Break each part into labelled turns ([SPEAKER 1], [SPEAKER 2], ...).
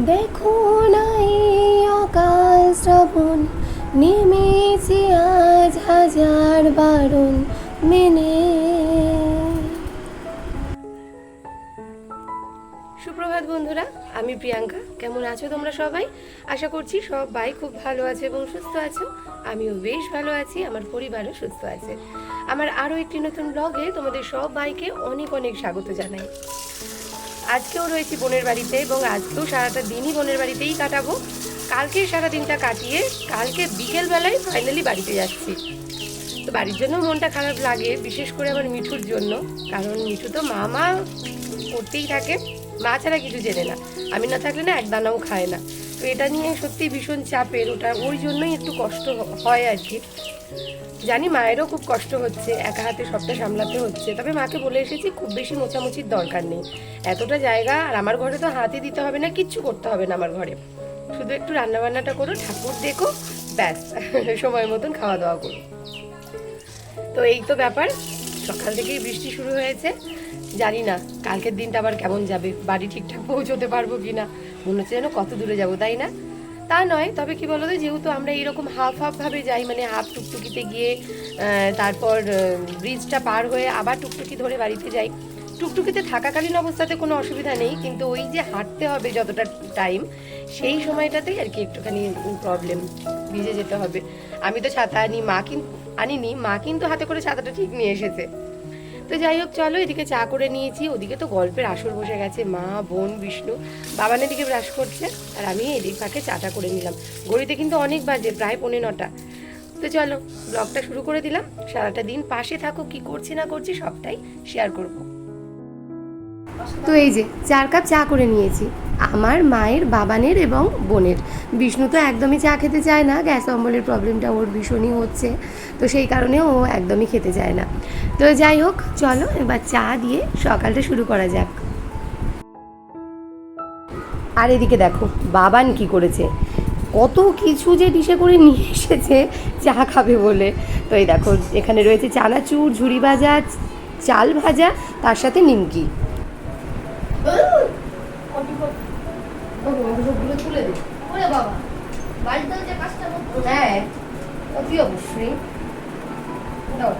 [SPEAKER 1] দেখো শ্রাবণ, নেমেছে আজ হাজার বারণ মেনে। সুপ্রভাত বন্ধুরা, আমি প্রিয়াঙ্কা। কেমন আছো তোমরা সবাই? আশা করছি সবাই খুব ভালো আছে এবং সুস্থ আছো। আমিও বেশ ভালো আছি, আমার পরিবারও সুস্থ আছে। আমার আরও একটি নতুন ব্লগে তোমাদের সবাইকে অনেক অনেক স্বাগত জানাই। আজকেও রয়েছি বোনের বাড়িতে এবং আজকেও সারাটা দিনই বোনের বাড়িতেই কাটাবো। কালকে সারা দিনটা কাটিয়ে কালকে বিকেলবেলায় ফাইনালি বাড়িতে যাচ্ছি। তো বাড়ির জন্য মনটা খারাপ লাগে, বিশেষ করে আমার মিঠুর জন্য। কারণ মিঠু তো মা মা করতেই থাকে। মা ছাড়া কিছু জেনে না। আমি না থাকলে না এক দানাও খায় না। তো এটা নিয়ে সত্যি ভীষণ চাপের ওটা, ওই জন্যই একটু কষ্ট হয় আর কি। জানি মায়েরও খুব কষ্ট হচ্ছে, একা হাতে সবটা সামলাতে হচ্ছে। তবে মাকে বলে এসেছি, খুব বেশি মোছামুছির দরকার নেই। এতটা জায়গা আর আমার ঘরে তো হাতে দিতে হবে না, কিচ্ছু করতে হবে না আমার ঘরে। শুধু একটু রান্নাবান্নাটা করো, ঠাকুর দেখো, ব্যাস, সময় মতন খাওয়া দাওয়া করো। তো এই তো ব্যাপার, সকাল থেকেই বৃষ্টি শুরু হয়েছে। জানি না, কালকের দিনটা আবার কেমন যাবে? বাড়ি ঠিকঠাক পৌঁছতে পারব কি না মনে হচ্ছে যেন কত দূরে যাব, তাই না? তা নয়, তবে কি বলতো, যেহেতু আমরা এইরকম হাফ হাফ ভাবে যাই মানে হাফ টুকটুকিতে গিয়ে তারপর ব্রিজটা পার হয়ে আবার টুকটুকি ধরে বাড়িতে যাই। টুকটুকিতে থাকাকালীন অবস্থাতে কোনো অসুবিধা নেই, কিন্তু ওই যে হাঁটতে হবে যতটা টাইম সেই সময়টাতেই আর কি একটুখানি প্রবলেম ভিজে যেতে হবে। আমি তো ছাতা আনি, মা কিন্তু আনিনি, মা কিন্তু হাতে করে ছাতাটা ঠিক নিয়ে এসেছে। তো যাই হোক, চলো, এদিকে চা করে নিয়েছি। ওদিকে তো গল্পের আসর বসে গেছে, মা, বোন, বিষ্ণু। বাবান এদিকে ব্রাশ করছে, আর আমি এদিক ফাঁকে চাটা করে নিলাম। গড়িতে কিন্তু অনেক বাজে, প্রায় পৌনে নটা। তো চলো, ব্লগটা শুরু করে দিলাম। সারাটা দিন পাশে থাকো, কি করছি না করছি সবটাই শেয়ার করব। তো এই যে, চার কাপ চা করে নিয়েছি। আমার মায়ের, বাবানের এবং বোনের। বিষ্ণু তো একদমই চা খেতে চায় না, গ্যাস অম্বলের প্রবলেমটা ওর ভীষণই হচ্ছে। তো সেই কারণে ও একদমই খেতে চায় না। তো যাই হোক, চলো এবার চা দিয়ে সকালটা শুরু করা যাক। আর এদিকে দেখো, বাবান কি করেছে? কত কিছু যে ডিশে করে নিয়ে এসেছে, চা খাবে বলে। তো এই দেখো, এখানে রয়েছে চানাচুর, ঝুড়ি ভাজা, চাল ভাজা, তার সাথে নিমকি। হ্যাঁ অতি অবশ্যই। দাও।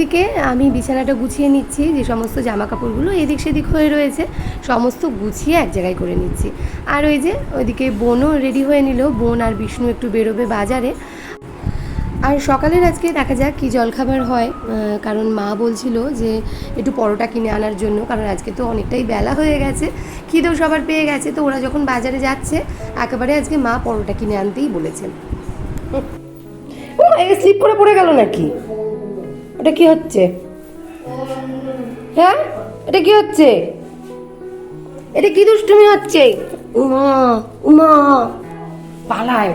[SPEAKER 1] এদিকে আমি বিছানাটা গুছিয়ে নিচ্ছি, যে সমস্ত জামা কাপড়গুলো এদিক সেদিক হয়ে রয়েছে, সমস্ত গুছিয়ে এক জায়গায় করে নিচ্ছি। আর ওই যে ওইদিকে বোনও রেডি হয়ে নিল, বোন আর বিষ্ণু একটু বেরোবে বাজারে। আর সকালের আজকে দেখা যাক কি জলখাবার হয় কারণ মা বলছিল যে একটু পরোটা কিনে আনার জন্য, কারণ আজকে তো অনেকটাই বেলা হয়ে গেছে, খিদেও সবার পেয়ে গেছে, তো ওরা যখন বাজারে যাচ্ছে, একেবারে আজকে মা পরোটা কিনে আনতেই বলেছেন। ও স্লিপ করে পড়ে গেল নাকি? এটা কি হচ্ছে? হ্যাঁ? এটা কি হচ্ছে? এটা কি দুষ্টুমি হচ্ছে? উমা উমা পালায়।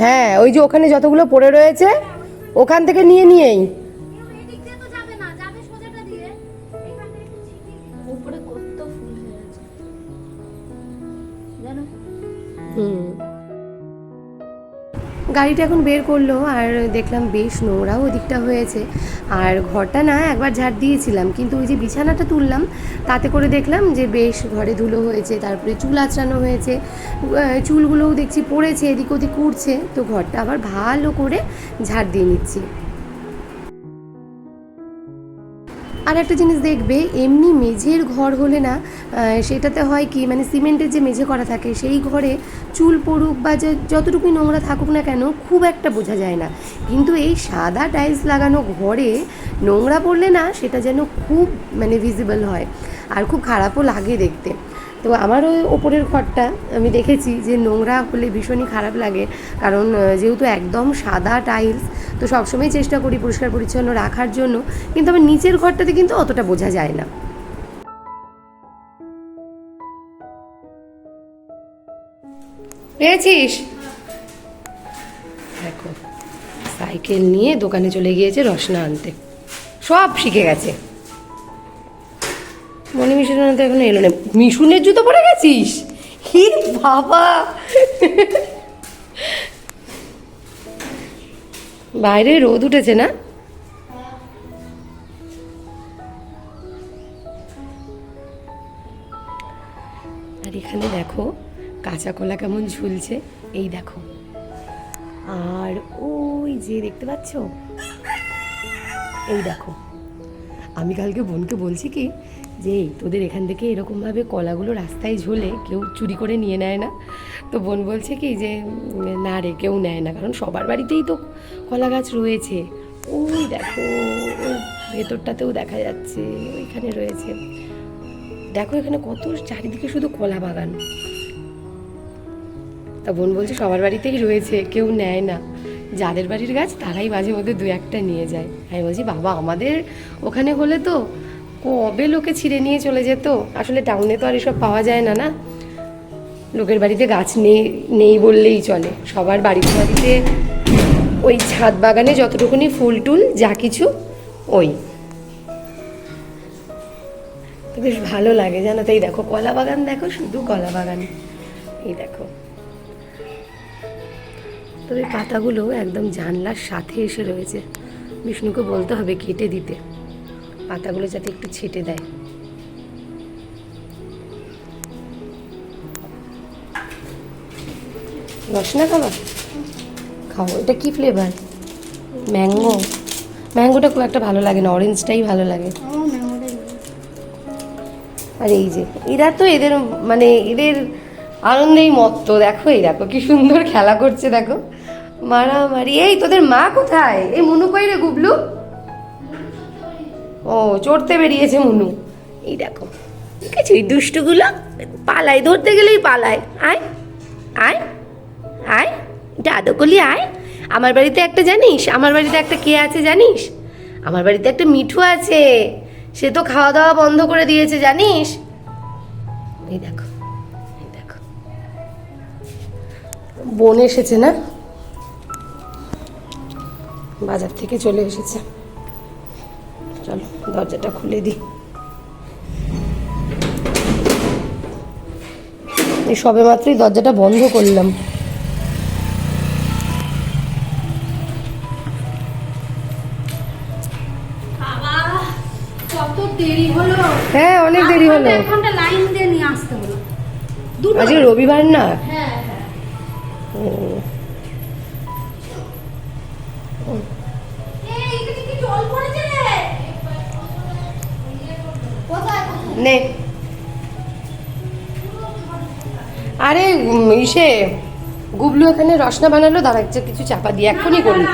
[SPEAKER 1] হ্যাঁ ওই যে ওখানে যতগুলো পড়ে রয়েছে ওখান থেকে নিয়ে নিয়েই। গাড়িটা এখন বের করল আর দেখলাম বেশ নোংরাও ওদিকটা হয়েছে। আর ঘরটা না একবার ঝাড় দিয়েছিলাম, কিন্তু ওই যে বিছানাটা তুললাম, তাতে করে দেখলাম যে বেশ ঘরে ধুলো হয়েছে, তারপরে চুল আঁচড়ানো হয়েছে চুলগুলোও দেখছি পড়েছে, এদিক ওদিক উঠছে তো ঘরটা আবার ভালো করে ঝাড় দিয়ে নিচ্ছি। আর একটা জিনিস দেখবে, এমনি মেঝের ঘর হলে না সেটাতে হয় কি মানে সিমেন্টের যে মেঝে করা থাকে, সেই ঘরে চুল পড়ুক বা যে যতটুকুই নোংরা থাকুক না কেন, খুব একটা বোঝা যায় না। কিন্তু এই সাদা টাইলস লাগানো ঘরে নোংরা পড়লে না, সেটা যেন খুব মানে ভিজিবল হয়। আর খুব খারাপও লাগে দেখতে। তো আমারও ওপরের ঘরটা আমি দেখেছি যে নোংরা হলে ভীষণই খারাপ লাগে। কারণ যেহেতু একদম সাদা টাইলস তো সবসময় চেষ্টা করি পরিষ্কার পরিচ্ছন্ন রাখার জন্য। কিন্তু আমার নিচের ঘরটাতে কিন্তু অতটা বোঝা যায় না। পেয়েছিস? দেখো, সাইকেল নিয়ে দোকানে চলে গিয়েছে রসনা আনতে। সব শিখে গেছে। মনে মিশনের তো এখনও এলো না। মিশুনের জুতো পরে গেছিস? হি বাবা। বাইরে রোদ উঠেছে না? আর এখানে দেখো, কাঁচা কলা কেমন ঝুলছে। এই দেখো। আর ওই যে দেখতে পাচ্ছ? এই দেখো। আমি কালকে বোনকে বলছি কি যে এই তোদের এখান থেকে এরকমভাবে কলাগুলো রাস্তায় ঝোলে কেউ চুরি করে নিয়ে নেয় না। তো বোন বলছে কি যে না রে, কেউ নেয় না, কারণ সবার বাড়িতেই তো কলা গাছ রয়েছে। ওই দেখো ভেতরটাতেও দেখা যাচ্ছে, ওইখানে রয়েছে। দেখো এখানে কত চারিদিকে শুধু কলা বাগান। তা বোন বলছে সবার বাড়িতেই রয়েছে, কেউ নেয় না। যাদের বাড়ির গাছ তারাই মাঝে মধ্যে দু একটা নিয়ে যায়। আমি বলছি, বাবা, আমাদের ওখানে হলে তো কবে লোকে ছিঁড়ে নিয়ে চলে যেত? আসলে টাউনে তো আর এসব পাওয়া যায় না না? লোকের বাড়িতে গাছ নেই নেই বললেই চলে। সবার বাড়িতে বাড়িতে ওই ছাদ বাগানে যতটুকুনি ফুল টুল, যা কিছু, ওই। বেশ ভালো লাগে, জানো তো? এই দেখো, কলা বাগান দেখো, শুধু কলা বাগান। এই দেখো। তবে পাতাগুলো একদম জানলার সাথে এসে রয়েছে। বিষ্ণুকে বলতে হবে কেটে দিতে। পাতাগুলো যাতে একটু ছেটে দেয়। রসনা খাবার খাও এটা কি ফ্লেভার ম্যাঙ্গো ম্যাঙ্গোটা খুব একটা ভালো লাগে না অরেঞ্জটাই ভালো লাগে। আর এই যে এরা তো এদের মানে এদের আনন্দেই মত্ত দেখো এই দেখো কি সুন্দর খেলা করছে দেখো। মারামারি এই তোদের মা কোথায়? এই মনু কই রে গুবলু? ও, চড়তে বেরিয়েছে মুনু। এই দেখো দেখেছ এই দুষ্টুগুলো পালায়, ধরতে গেলেই পালায়। আয় আয় আয় দাদু কলি আয়। আমার বাড়িতে একটা জানিস? আমার বাড়িতে একটা কে আছে জানিস? আমার বাড়িতে একটা মিঠু আছে। সে তো খাওয়া দাওয়া বন্ধ করে দিয়েছে, জানিস? এই দেখো এই দেখো। বোন এসেছে না? বাজার থেকে চলে এসেছে। দরজাটা খুলে দিই এই সবে মাত্রই দরজাটা বন্ধ করলাম।
[SPEAKER 2] দেরি হলো।
[SPEAKER 1] হ্যাঁ অনেক দেরি হলো। আজকে রবিবার না?
[SPEAKER 2] হ্যাঁ
[SPEAKER 1] আরে ইসে গুবলু এখানে রসনা বানালো দাঁড়াচ্ছে কিছু চাপা দিয়ে এক্ষুনি আনো।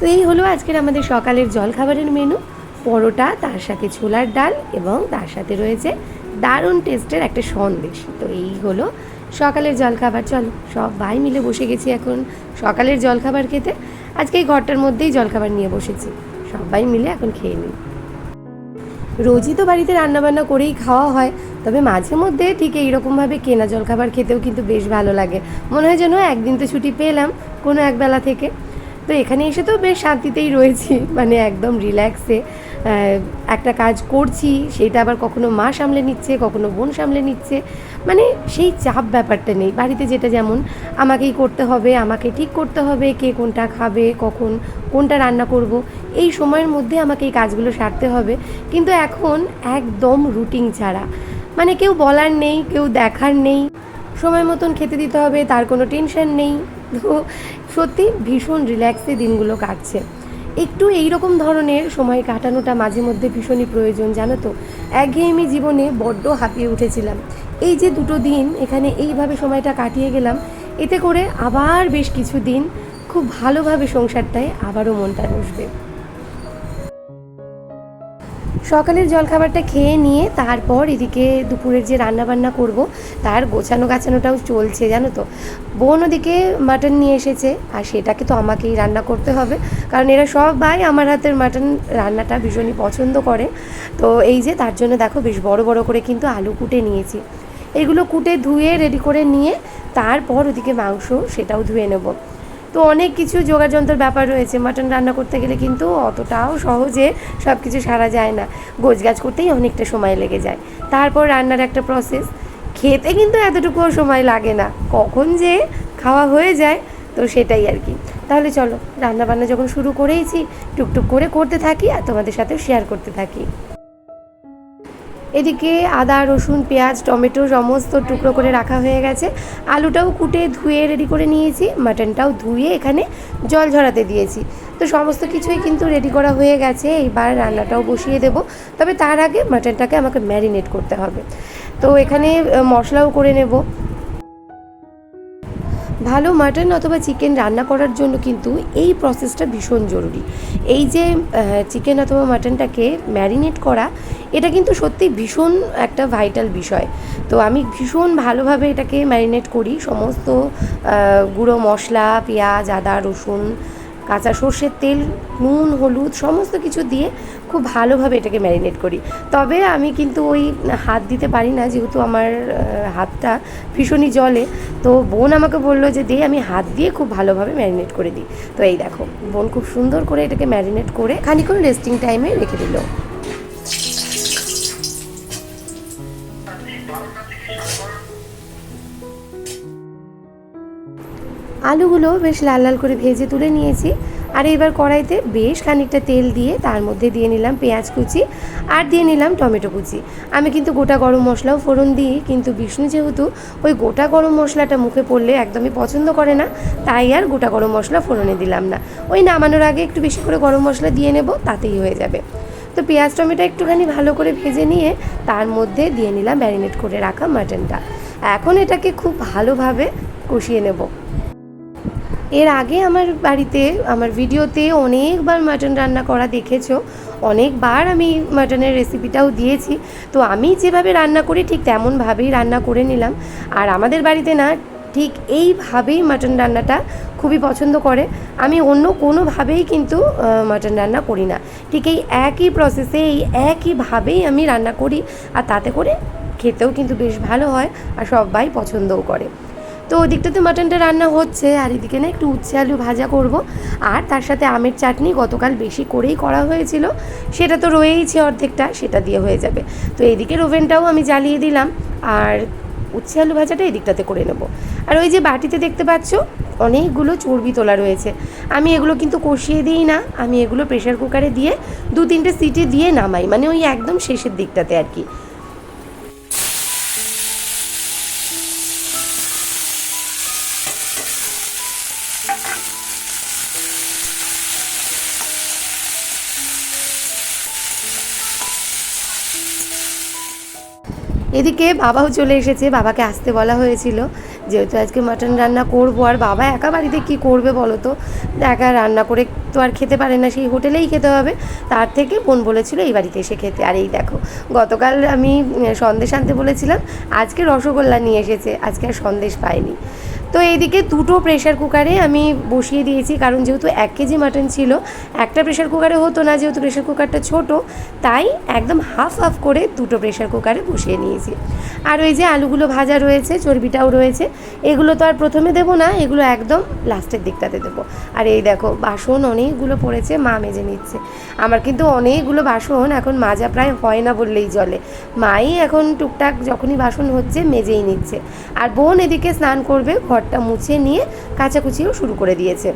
[SPEAKER 1] তো এই হলো আজকের আমাদের সকালের জলখাবারের মেনু পরোটা তার সাথে ছোলার ডাল এবং তার সাথে রয়েছে দারুণ টেস্টের একটা সন্দেশ। তো এই হলো সকালের জলখাবার। চলো, সব ভাই মিলে বসে গেছি এখন সকালের জলখাবার খেতে। আজকে এই ঘরটার মধ্যেই জলখাবার নিয়ে বসেছি। সবাই মিলে এখন খেয়ে নিই। রোজই তো বাড়িতে রান্নাবান্না করেই খাওয়া হয়, তবে মাঝে মধ্যে ঠিক এইরকমভাবে কেনা জলখাবার খেতেও কিন্তু বেশ ভালো লাগে। মনে হয় যেন একদিন তো ছুটি পেলাম কোনো একবেলা থেকে। তো এখানে এসে তো বেশ শান্তিতেই রয়েছি মানে একদম রিল্যাক্সে একটা কাজ করছি, সেটা আবার কখনো মা সামলে নিচ্ছে, কখনো বোন সামলে নিচ্ছে। মানে সেই চাপ ব্যাপারটা নেই। বাড়িতে যেটা যেমন, আমাকেই করতে হবে, আমাকে ঠিক করতে হবে কে কোনটা খাবে, কখন কোনটা রান্না করব। এই সময়ের মধ্যে আমাকে এই কাজগুলো সারতে হবে। কিন্তু এখন একদম রুটিন ছাড়া। মানে কেউ বলার নেই, কেউ দেখার নেই। সময় মতন খেতে দিতে হবে, তার কোনো টেনশন নেই। তো সত্যি ভীষণ রিল্যাক্সে দিনগুলো কাটছে। একটু এই রকম ধরনের সময় কাটানোটা মাঝে মধ্যে ভীষণই প্রয়োজন, জানো তো? একঘেয়েমি জীবনে বড্ড হাঁপিয়ে উঠেছিলাম। এই যে দুটো দিন এখানে এইভাবে সময়টা কাটিয়ে গেলাম, এতে করে আবার বেশ কিছু দিন খুব ভালোভাবে সংসারটায় আবারও মনটা বসবে। সকালের জলখাবারটা খেয়ে নিয়ে তারপর এদিকে দুপুরের যে রান্না বান্না করব, তার গোছানো গাছানোটাও চলছে, জানো তো। বোন ওদিকে মাটন নিয়ে এসেছে, আর সেটাকে তো আমাকেই রান্না করতে হবে। কারণ এরা সব ভাই আমার হাতের মাটন রান্নাটা ভীষণই পছন্দ করে। তো এই যে তার জন্য দেখো বেশ বড় বড় করে কিন্তু আলু কুটে নিয়েছি। এগুলো কুটে ধুয়ে রেডি করে নিয়ে তারপর ওদিকে মাংস সেটাও ধুয়ে নেব। তো অনেক কিছু যোগার যন্ত্রের ব্যাপার রয়েছে। মাটন রান্না করতে গেলে কিন্তু অতটাও সহজে সব কিছু সারা যায় না। গোছগাছ করতেই অনেকটা সময় লেগে যায়। তারপর রান্নার একটা প্রসেস খেতে কিন্তু এতটুকুও সময় লাগে না। কখন যে খাওয়া হয়ে যায়, তো সেটাই আর কি। তাহলে চলো রান্না বান্না যখন শুরু করেইছি, টুকটুক করে করতে থাকি আর তোমাদের সাথে শেয়ার করতে থাকি। এদিকে আদা, রসুন, পেঁয়াজ, টমেটো সমস্ত টুকরো করে রাখা হয়ে গেছে। আলুটাও কুটে ধুয়ে রেডি করে নিয়েছি। মাটনটাও ধুয়ে এখানে জল ঝরাতে দিয়েছি। তো সমস্ত কিছুই কিন্তু রেডি করা হয়ে গেছে। এইবার রান্নাটাও বসিয়ে দেব। তবে তার আগে মাটনটাকে আমাকে ম্যারিনেট করতে হবে। তো এখানে মশলাও করে নেব। ভালো মাটন অথবা চিকেন রান্না করার জন্য কিন্তু এই প্রসেসটা ভীষণ জরুরি। এই যে চিকেন অথবা মাটনটাকে ম্যারিনেট করা, এটা কিন্তু সত্যি ভীষণ একটা ভাইটাল বিষয়। তো আমি ভীষণ ভালোভাবে এটাকে ম্যারিনেট করি। সমস্ত গুঁড়ো মশলা, পেঁয়াজ, আদা, রসুন কাঁচা সর্ষের তেল, নুন, হলুদ সমস্ত কিছু দিয়ে খুব ভালোভাবে এটাকে ম্যারিনেট করি। তবে আমি কিন্তু ওই হাত দিতে পারি না, যেহেতু আমার হাতটা ভীষণই জলে তো বোন আমাকে বলল যে, দে, আমি হাত দিয়ে খুব ভালোভাবে ম্যারিনেট করে দিই। তো এই দেখো, বোন খুব সুন্দর করে এটাকে ম্যারিনেট করে খানিক্ষণ রেস্টিং টাইমে রেখে দিল। আলুগুলো বেশ লাল লাল করে ভেজে তুলে নিয়েছি। আর এবার কড়াইতে বেশ খানিকটা তেল দিয়ে তার মধ্যে দিয়ে নিলাম পেঁয়াজ কুচি আর দিয়ে নিলাম টমেটো কুচি। আমি কিন্তু গোটা গরম মশলাও ফোড়ন দিই, কিন্তু বিষ্ণু যেহেতু ওই গোটা গরম মশলাটা মুখে পড়লে একদমই পছন্দ করে না, তাই আর গোটা গরম মশলা ফোড়নে দিলাম না। ওই নামানোর আগে একটু বেশি করে গরম মশলা দিয়ে নেব, তাতেই হয়ে যাবে। তো পেঁয়াজ টমেটো একটুখানি ভালো করে ভেজে নিয়ে তার মধ্যে দিয়ে নিলাম ম্যারিনেট করে রাখা মাটনটা। এখন এটাকে খুব ভালোভাবে কষিয়ে নেব। এর আগে আমার বাড়িতে, আমার ভিডিওতে অনেকবার মাটন রান্না করা দেখেছ। অনেকবার আমি মাটনের রেসিপিটাও দিয়েছি। তো আমি যেভাবে রান্না করি, ঠিক তেমনভাবেই রান্না করে নিলাম। আর আমাদের বাড়িতে না, ঠিক এইভাবেই মাটন রান্নাটা খুবই পছন্দ করে। আমি অন্য কোনোভাবেই কিন্তু মাটন রান্না করি না। ঠিক এই একই প্রসেসে এই একইভাবেই আমি রান্না করি। আর তাতে করে খেতেও কিন্তু বেশ ভালো হয়, আর সবাই পছন্দও করে। তো ওদিকটাতে মাটনটা রান্না হচ্ছে, আর এদিকে না একটু উচ্ছে আলু ভাজা করব। আর তার সাথে আমের চাটনি গতকাল বেশি করেই করা হয়েছিল। সেটা তো রয়েইছে অর্ধেকটা, সেটা দিয়ে হয়ে যাবে। তো এদিকের ওভেনটাও আমি জ্বালিয়ে দিলাম, আর উচ্ছে আলু ভাজাটা এদিকটাতে করে নেব। আর ওই যে বাটিতে দেখতে পাচ্ছ, অনেকগুলো চর্বি তোলা রয়েছে। আমি এগুলো কিন্তু কষিয়ে দিই না, আমি এগুলো প্রেশার কুকারে দিয়ে দু তিনটে সিটি দিয়ে নামাই মানে ওই একদম শেষের দিকটাতে আর কি। এদিকে বাবাও চলে এসেছে, বাবাকে আসতে বলা হয়েছিল যেহেতু আজকে মাটন রান্না করব। আর বাবা একা বাড়িতে কী করবে বলো তো? একা রান্না করে তো আর খেতে পারে না, সেই হোটেলেই খেতে হবে। তার থেকে বোন বলেছিল এই বাড়িতে এসে খেতে। আর এই দেখো, গতকাল আমি সন্দেশ আনতে বলেছিলাম, আজকে রসগোল্লা নিয়ে এসেছে, আজকে আর সন্দেশ পাইনি। তো এইদিকে দুটো প্রেশার কুকারে আমি বসিয়ে দিয়েছি। কারণ যেহেতু এক কেজি মাটন ছিল, একটা প্রেশার কুকারে হতো না, যেহেতু প্রেশার কুকারটা ছোট, তাই একদম হাফ হাফ করে দুটো প্রেশার কুকারে বসিয়ে নিয়েছি। আর ওই যে আলুগুলো ভাজা রয়েছে, চর্বিটাও রয়েছে, এগুলো তো আর প্রথমে দেবো না, এগুলো একদম লাস্টের দিকটাতে দেবো। আর এই দেখো, বাসন অনেকগুলো পড়েছে, মা মেজে নিচ্ছে। আমার কিন্তু অনেকগুলো বাসন এখন মাজা প্রায় হয় না বললেই চলে। মাই এখন টুকটাক যখনই বাসন হচ্ছে, মেজেই নিচ্ছে। আর বোন এদিকে স্নান করবে ঘরটা মুছে নিয়ে কাচাকুচিও শুরু করে দিয়েছে।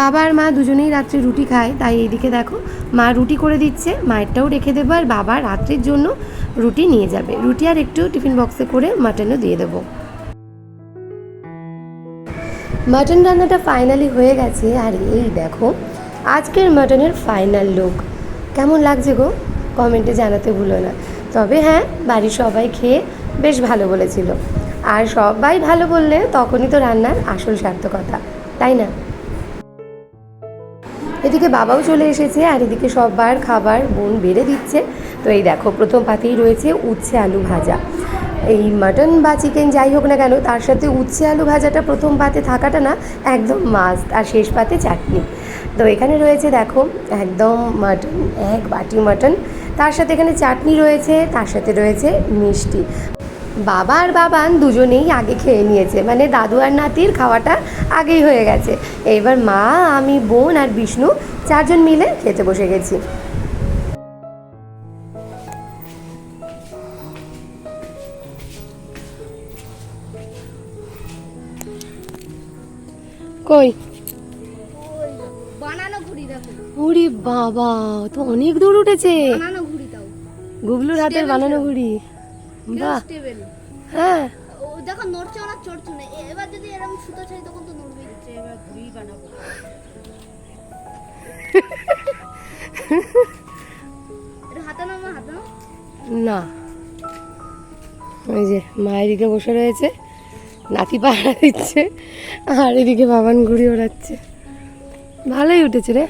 [SPEAKER 1] বাবা আর মা দুজনেই রাত্রে রুটি খায়, তাই এইদিকে দেখো, মা রুটি করে দিচ্ছে, মায়েরটাও রেখে দেবো আর বাবা রাত্রির জন্য রুটি নিয়ে যাবে। রুটি আর একটু টিফিন বক্সে করে মাটনও দিয়ে দেবো। মাটন রান্নাটা ফাইনালি হয়ে গেছে, আর এই দেখো, আজকের মাটনের ফাইনাল লুক। কেমন লাগছে গো? কমেন্টে জানাতে ভুলো না। তবে হ্যাঁ বাড়ির সবাই খেয়ে বেশ ভালো বলেছিল। আর সবাই ভালো বললে তখনই তো রান্নার আসল সার্থকতা, তাই না? এদিকে বাবাও চলে এসেছে আর এদিকে সবার খাবার বোন বেড়ে দিচ্ছে। তো এই দেখো, প্রথম পাতেই রয়েছে উচ্ছে আলু ভাজা। এই মাটন বা চিকেন যাই হোক না কেন, তার সাথে উচ্ছে আলু ভাজাটা প্রথম পাতে থাকাটা না, একদম মাস্ট আর শেষ পাতে চাটনি। তো এখানে রয়েছে দেখো, একদম মাটন, এক বাটি মাটন। তার সাথে এখানে চাটনি রয়েছে, তার সাথে রয়েছে মিষ্টি। বাবা আর বাবান দুজনেই আগে খেয়ে নিয়েছে। মানে দাদু আর নাতির খাওয়াটা আগেই হয়ে গেছে। এবার মা আমি বোন আর বিষ্ণু চারজন মিলে খেতে বসে গেছি। কই?
[SPEAKER 2] বানানো ঘুড়ি দেখো।
[SPEAKER 1] বাবা তো অনেক দূর উঠেছে।
[SPEAKER 2] বানানো ঘুড়ি তাও
[SPEAKER 1] গুগলুর হাতের বানানো ঘুড়ি। বাহ। হ্যাঁ।
[SPEAKER 2] ও দেখো নড়ছে না চড়ছে না। এবার যদি এরকম সুতো তখন তো বানাবো।
[SPEAKER 1] না। ওই যে মা এদিকে বসে রয়েছে নাতি পাহারা দিচ্ছে আর এদিকে বাবান ঘুড়ি ওড়াচ্ছে। ভালোই উঠেছে রে।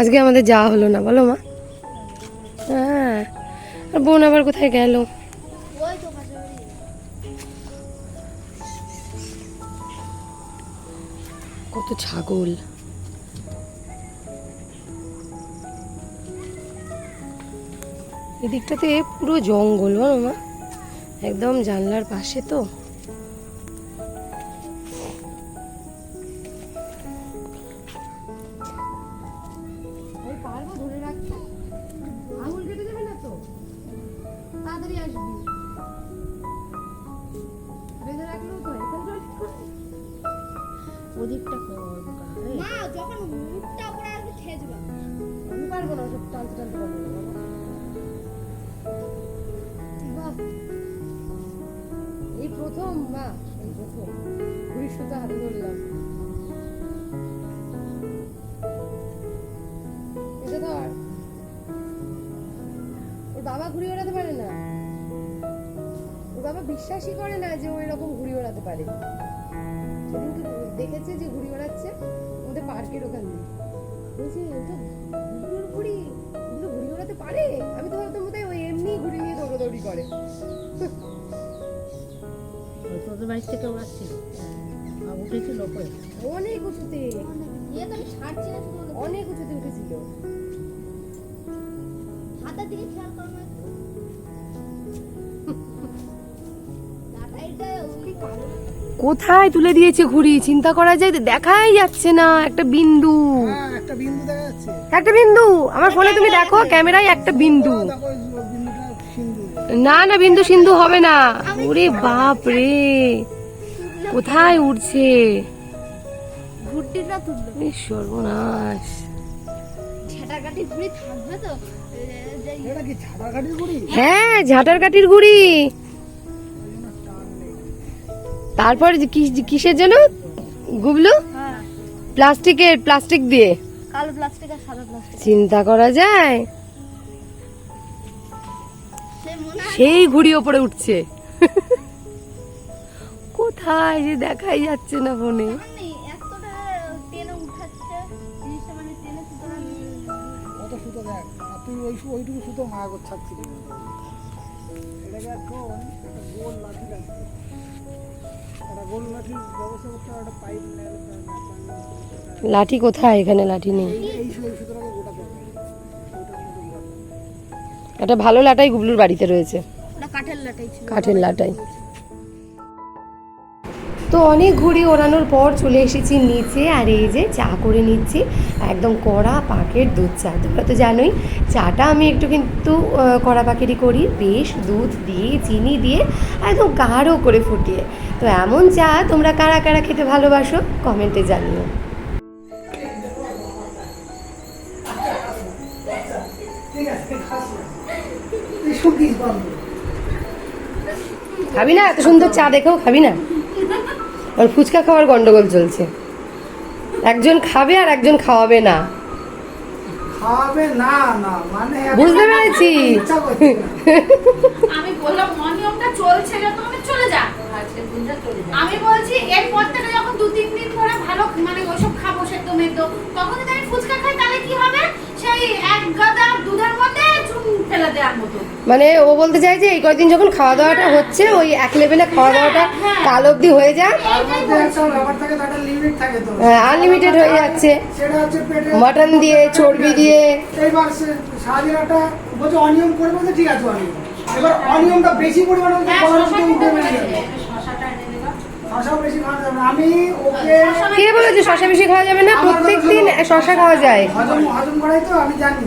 [SPEAKER 1] আজকে আমাদের যাওয়া হলো না বলো মা। হ্যাঁ। আর বোন আবার কোথায় গেল। কত ছাগল। এদিকটাতে পুরো জঙ্গল বলো মা? একদম জানলার পাশে তো। বিশ্বাসই করে না যে ও এরকম ঘুড়ি ওড়াতে পারে সেদিনকে দেখেছে যে ঘুড়ি ওড়াচ্ছে আমাদের পার্কের ওখান দিয়ে বলছি ওটা গুগলুর ঘুড়ি ওড়াতে পারে আমি তো ভাবতাম বোধহয় ওই এমনি ঘুড়ি নিয়ে দৌড়াদৌড়ি করে
[SPEAKER 3] তোদের বাড়ি থেকে উঠেছিল
[SPEAKER 1] অনেক উঁচুতে। অনেক উঁচুতে উঠেছিল।
[SPEAKER 2] হাতের দিকে খেয়াল করো না
[SPEAKER 1] কোথায় তুলে দিয়েছে ঘুড়ি? চিন্তা করা যায় তো দেখাই যাচ্ছে না। একটা বিন্দু।
[SPEAKER 3] হ্যাঁ একটা বিন্দু
[SPEAKER 1] একটা বিন্দু। আমার ফোনে তুমি দেখো ক্যামেরায় একটা বিন্দু। না না বিন্দু সিন্ধু হবে না। ওরে বাপ রে। কোথায় উঠছে? সর্বনাশ।
[SPEAKER 3] গুড়ি
[SPEAKER 1] হ্যাঁ ঝাঁটার কাঠির ঘুড়ি? তারপর কিসের জন্য গুবলু?
[SPEAKER 2] হ্যাঁ।
[SPEAKER 1] প্লাস্টিকের প্লাস্টিক দিয়ে।
[SPEAKER 2] কালো প্লাস্টিক আর সাদা প্লাস্টিক।
[SPEAKER 1] চিন্তা করা যায়। সেই ঘুড়ি ওপরে উঠছে। কোথায় যে দেখাই যাচ্ছে না ফোনে।
[SPEAKER 3] তুই ওই ওইটুকু সুতো মা গোছাচ্ছিলি এটাকে এখন একটা গোল লাঠি লাগবে একটা গোল লাঠির ব্যবস্থা করতে একটা পাইপ
[SPEAKER 1] লাঠি কোথায়? এখানে লাঠি নেই।
[SPEAKER 3] এই সুতোটাকে
[SPEAKER 1] একটা ভালো লাটাই গুবলুর বাড়িতে রয়েছে।
[SPEAKER 2] কাঠের লাটাই
[SPEAKER 1] তো অনেক ঘুড়ি ওড়ানোর পর চলে এসেছি নিচে আর এই যে চা করে নিচ্ছি একদম কড়া পাকের দুধ চা। তোমরা তো জানোই চাটা আমি একটু কিন্তু কড়া পাকেরই করি। বেশ দুধ দিয়ে চিনি দিয়ে একদম গাঢ় করে ফুটিয়ে। তো এমন চা তোমরা কারা কারা খেতে ভালোবাসো কমেন্টে জানিও। খাবি না? এত সুন্দর চা দেখেও খাবি না? আর ফুচকা খাওয়ার গন্ডগোল চলছে। একজন খাবে আর একজন খাওয়াবে না।
[SPEAKER 3] খাওয়াবে না না মানে
[SPEAKER 1] বুঝতে পেরেছি।
[SPEAKER 2] আমি বললাম অনিয়মটা চলছে যত আমি চলে যা। আমি বলছি এরপর থেকে যখন দু তিন দিন ধরে ভালো মানে ওইসব খাব সেদ্ধ মেদ্ধ তখন যদি আমি ফুচকা খাই তাহলে কি হবে? সেই এক গাদা দুধের মধ্যে চুন ফেলে দেওয়ার মতো।
[SPEAKER 1] মানে ও বলতে চাই যে এই কয়েকদিন যখন খাওয়া দাওয়াটা হচ্ছে ওই এক লেভেলে খাওয়া দাওয়াটা কাল অবধি হয়ে
[SPEAKER 3] যায়
[SPEAKER 1] আনলিমিটেড হয়ে যাচ্ছে।
[SPEAKER 3] সেটা হচ্ছে পেটে
[SPEAKER 1] মটন দিয়ে চর্বি দিয়ে।
[SPEAKER 3] অনিয়ম করবে তো ঠিক আছে এবার অনিয়মটা বেশি পরিমাণে
[SPEAKER 1] কে বলেছে শশা বেশি খাওয়া যাবে না? প্রত্যেক দিন শশা খাওয়া যায়।
[SPEAKER 3] হজম হজম করাই তো আমি জানি।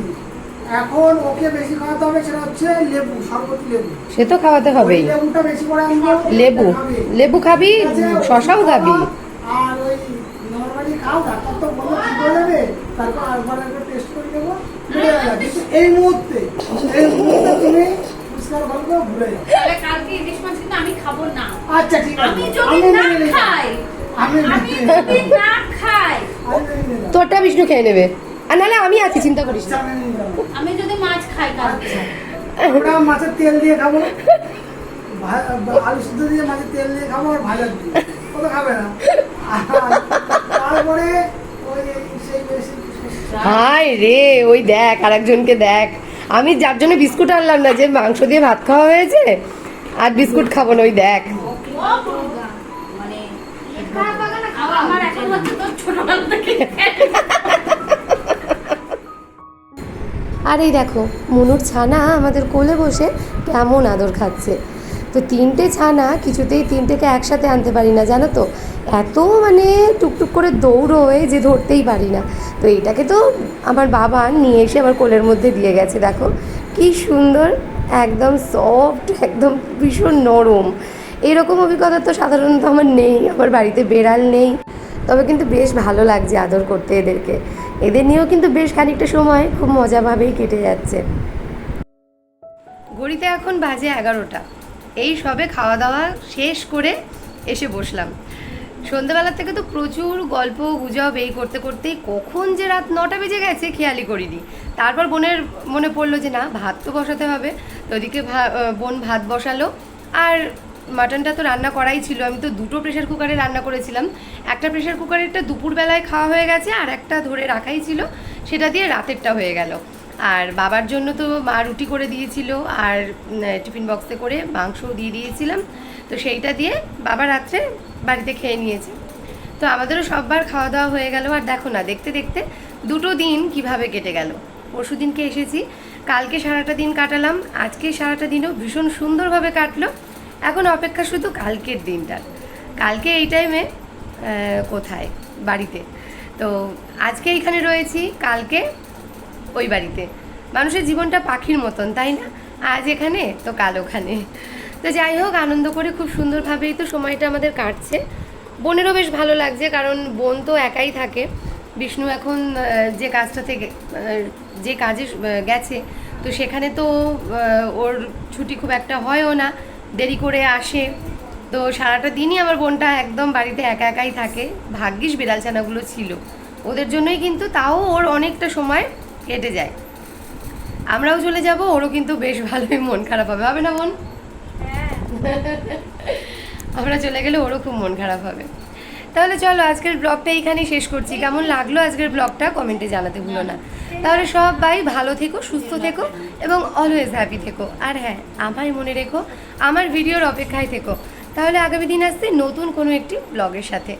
[SPEAKER 3] এখন ওকে বেশি খাওয়াতে হবে সেটা হচ্ছে লেবু শরবতি লেবু।
[SPEAKER 1] সে তো খাওয়াতে হবেই।
[SPEAKER 3] লেবুটা বেশি করে
[SPEAKER 1] লেবু। লেবু খাবি শশাও খাবি।
[SPEAKER 3] আর ওই নর্মালি খাও ডাক্তার তো বলল ঠিক যাবে তারপর আরেকবার একবার টেস্ট করে নেব। বেড়ে যাবে। কিন্তু এই মুহূর্তে এই মুহূর্তে তুমি গল্প ভুলে যাও
[SPEAKER 2] তাহলে কালকে ইলিশ মাছ কিন্তু আমি খাব না।
[SPEAKER 3] আচ্ছা ঠিক আছে।
[SPEAKER 2] আমি যদি না খাই
[SPEAKER 3] আমি
[SPEAKER 2] যদি না খাই।
[SPEAKER 1] তোরটা বিষ্ণু খেয়ে নেবে। আর নাহলে আমি আছি চিন্তা করিস না।
[SPEAKER 3] আচ্ছা।
[SPEAKER 2] আমি যদি মাছ খাই কালকে
[SPEAKER 3] আচ্ছা। আমরা মাছের তেল দিয়ে খাব আলু সিদ্ধ দিয়ে মাছের তেল দিয়ে খাব আর ভাজা দিয়ে। কত খাবে না। তারপরে ওই সেই
[SPEAKER 1] হাই রে ওই দেখ আরেকজনকে দেখ। আমি যার জন্য বিস্কুট আনলাম না, যে মাংস দিয়ে ভাত খাওয়া হয়েছে, আর বিস্কুট খাব না, ওই দেখ। আর এই দেখো, মনুর ছানা আমাদের কোলে বসে কেমন আদর খাচ্ছে। তো তিনটে ছানা কিছুতেই তিনটেকে একসাথে আনতে পারি না, জানো তো? এত মানে টুকটুক করে দৌড়োয় যে ধরতেই পারি না। তো এইটাকে তো আমার বাবা নিয়ে এসে আমার কোলের মধ্যে দিয়ে গেছে, দেখো। কি সুন্দর, একদম সফট একদম ভীষণ নরম। এরকম অভিজ্ঞতা তো সাধারণত আমার নেই, আমার বাড়িতে বেড়াল নেই। তবে কিন্তু বেশ ভালো লাগছে আদর করতে এদেরকে। এদের নিয়েও কিন্তু বেশ খানিকটা সময়, খুব মজাভাবেই কেটে যাচ্ছে। ঘড়িতে এখন বাজে এগারোটা। এই সবে খাওয়া দাওয়া শেষ করে এসে বসলাম। সন্ধ্যেবেলার থেকে তো প্রচুর গল্প গুজব এই করতে করতেই কখন যে রাত নটা বেজে গেছে খেয়ালই করিনি। তারপর বোনের মনে পড়ল যে না, ভাত তো বসাতে হবে। তো ওদিকে বোন ভাত বসালো। আর মাটনটা তো রান্না করাই ছিল। আমি তো দুটো প্রেশার কুকারে রান্না করেছিলাম। একটা প্রেশার কুকারেরটা দুপুরবেলায় খাওয়া হয়ে গেছে আর একটা ধরে রাখাই ছিল। সেটা দিয়ে রাতেরটা হয়ে গেল। আর বাবার জন্য তো মা রুটি করে দিয়েছিল আর টিফিন বক্সে করে মাংস দিয়ে দিয়েছিলাম। তো সেইটা দিয়ে বাবা রাত্রে বাড়িতে খেয়ে নিয়েছে। তো আমাদেরও সববার খাওয়া দাওয়া হয়ে গেল। আর দেখো না, দেখতে দেখতে দুটো দিন কীভাবে কেটে গেল। পরশু দিনকে এসেছি, কালকে সারাটা দিন কাটালাম, আজকে সারাটা দিনও ভীষণ সুন্দরভাবে কাটলো। এখন অপেক্ষা শুধু কালকের দিনটার কালকে এই টাইমে কোথায়? বাড়িতে। তো আজকে এইখানে রয়েছি, কালকে ওই বাড়িতে। মানুষের জীবনটা পাখির মতন, তাই না? আজ এখানে, তো কাল ওখানে। তো যাই হোক, আনন্দ করে খুব সুন্দরভাবেই তো সময়টা আমাদের কাটছে। বোনেরও বেশ ভালো লাগছে, কারণ বোন তো একাই থাকে। বিষ্ণু এখন যে কাজটা থেকে যে কাজে গেছে, তো সেখানে তো ওর ছুটি খুব একটা হয়ও না, দেরি করে আসে। তো সারাটা দিনই আমার বোনটা একদম বাড়িতে একা একাই থাকে। ভাগ্যিস বিড়াল ছানাগুলো ছিল। ওদের জন্যই কিন্তু তাও ওর অনেকটা সময় কেটে যায়। আমরাও চলে যাব, ওরও কিন্তু বেশ ভালোই মন খারাপ হবে। হবে না মন? আমরা চলে গেলে ওরও খুব মন খারাপ হবে। তাহলে চলো, আজকের ব্লগটা এইখানেই শেষ করছি। কেমন লাগল আজকের ব্লগটা? কমেন্টে জানাতে ভুলো না। তাহলে সব ভাই ভালো থেকো, সুস্থ থেকো এবং অলওয়েজ হ্যাপি থেকো। আর হ্যাঁ আমায় মনে রেখো, আমার ভিডিওর অপেক্ষায় থেকো। তাহলে আগামী দিন আসছে নতুন কোনো একটি ব্লগের সাথে।